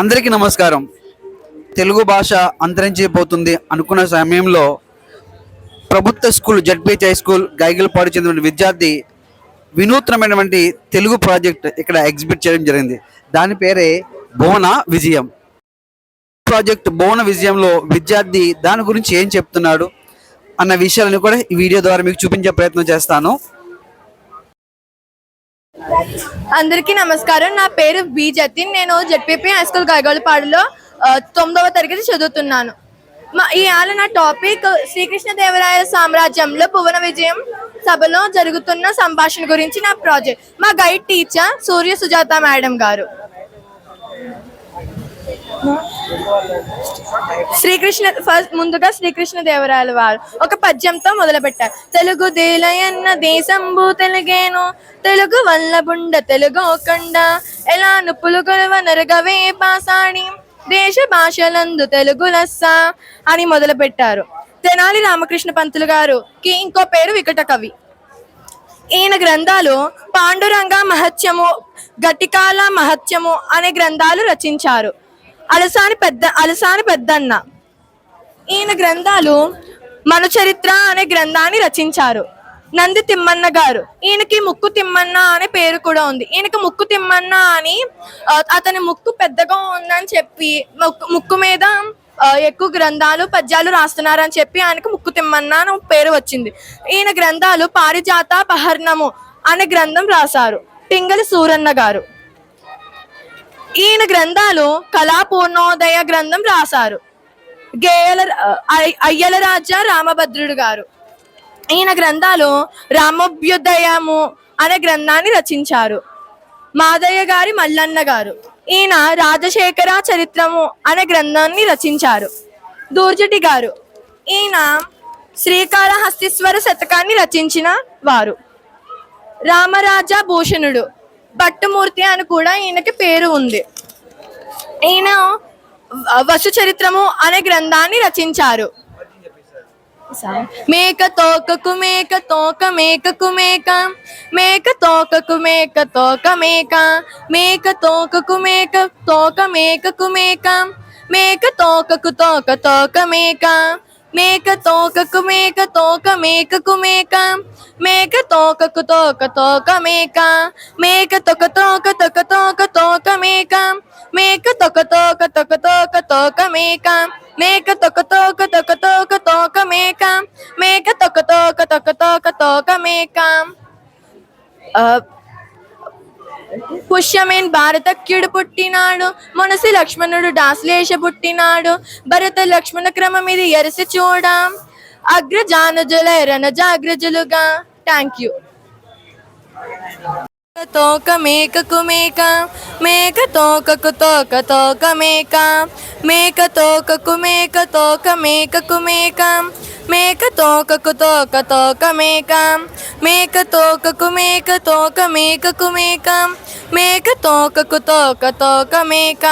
అందరికీ నమస్కారం. తెలుగు భాష అంతరించిపోతుంది అనుకున్న సమయంలో ప్రభుత్వ school ZPH high school Gaigilpadu చెందిన విద్యార్థి వినూత్నమైనటువంటి తెలుగు ప్రాజెక్ట్ ఇక్కడ ఎగ్జిబిట్ చేయడం జరిగింది. దాని పేరే భువన విజయం. ప్రాజెక్ట్ భువన విజయంలో విద్యార్థి దాని గురించి ఏం చెప్తున్నాడు అన్న విషయాలను కూడా ఈ వీడియో ద్వారా మీకు చూపించే ప్రయత్నం చేస్తాను. అందరికీ నమస్కారం. నా పేరు బి జతిన్. నేను జెడ్పీపీ హై స్కూల్ గైగోలపాడులో తొమ్మిదవ తరగతి చదువుతున్నాను. మా ఇవాళ నా టాపిక్ శ్రీకృష్ణదేవరాయ సామ్రాజ్యంలో భువన విజయం సభలో జరుగుతున్న సంభాషణ గురించి నా ప్రాజెక్ట్ మా guide teacher Surya Sujatha madam గారు. శ్రీకృష్ణ ఫస్ట్ ముందుగా శ్రీకృష్ణ దేవరాయల వారు ఒక పద్యంతో మొదలుపెట్టారు. తెలుగు దేలయన్న దేశంబు తెలుగేను తెలుగు వల్లబుండ తెలుగు కండ ఎలా నుప్పులు గొలవ నరగవే పాసాణి దేశ భాషలందు తెలుగు లస్స అని మొదలు పెట్టారు తెనాలి రామకృష్ణ పంతులు గారు కి ఇంకో పేరు వికట కవి. ఈయన గ్రంథాలు పాండురంగ మహత్యము గటికాల మహత్యము అనే గ్రంథాలు రచించారు. అలసాని పెద్ద అలసాని పెద్దన్న. ఈయన గ్రంథాలు మన చరిత్ర అనే గ్రంథాన్ని రచించారు. నంది తిమ్మన్న గారు. ఈయనకి ముక్కు తిమ్మన్న అనే పేరు కూడా ఉంది. ఈయనకి ముక్కు తిమ్మన్న అని అతని ముక్కు పెద్దగా ఉందని చెప్పి ముక్కు ముక్కు మీద ఎక్కువ గ్రంథాలు పద్యాలు రాస్తున్నారని చెప్పి ఆయనకు ముక్కు తిమ్మన్న అని పేరు వచ్చింది. ఈయన గ్రంథాలు పారిజాత పహర్ణము అనే గ్రంథం రాశారు. పింగలి సూరన్న గారు. ఈయన గ్రంథాలు కళాపూర్ణోదయ గ్రంథం రాశారు. గేయల అయ్యల రాజా రామభద్రుడు గారు. ఈయన గ్రంథాలు రామభ్యుదయము అనే గ్రంథాన్ని రచించారు. మాదయ్య గారి మల్లన్న గారు. ఈయన రాజశేఖర చరిత్రము అనే గ్రంథాన్ని రచించారు. దూర్జటి గారు. ఈయన శ్రీకాళహస్తీశ్వర శతకాన్ని రచించిన వారు. రామరాజా భూషణుడు. భట్టమూర్తి అని కూడా ఈయనకి పేరు ఉంది. ఈయన వసు చరిత్రము అనే గ్రంథాన్ని రచించారు. మేక తోకకు మేక తోక మేకకు మేక మేక తోకకు మేక తోక మేక మేక తోకకు మేక తోక మేకకు మేక మేక తోకకు తోక తోక మేక మేక తోకకు మేక తోక మేకకు మేక మేక తోకకు తోక తోక మేక మేక తొక తోక తొక తోక తోక మేక మేక తొక తోక తొక తోక తోక మేక మేక తొక తోక తొక తోక తోక మేక మేక తొక తోక తొక తోక తోక మేక ఆ, పుష్యమేన్ భారతక్యుడు పుట్టినాడు. మనసి లక్ష్మణుడు డాస్లేష పుట్టినాడు. భరత లక్ష్మణ క్రమం ఇది ఎరసి చూడ. అగ్రజానుజుల రణజాగ్రజులుగా థ్యాంక్ యూ తోక మేకకు మేక మేక తోకకు తోక తోక మేక మేక తోకకు మేక తోక మేకకు మేక. మేక తోకకు తోక తోక మేక మేక తోకకు మేక తోక మేకకు మేక మేక తోకకు తోక తోక మేక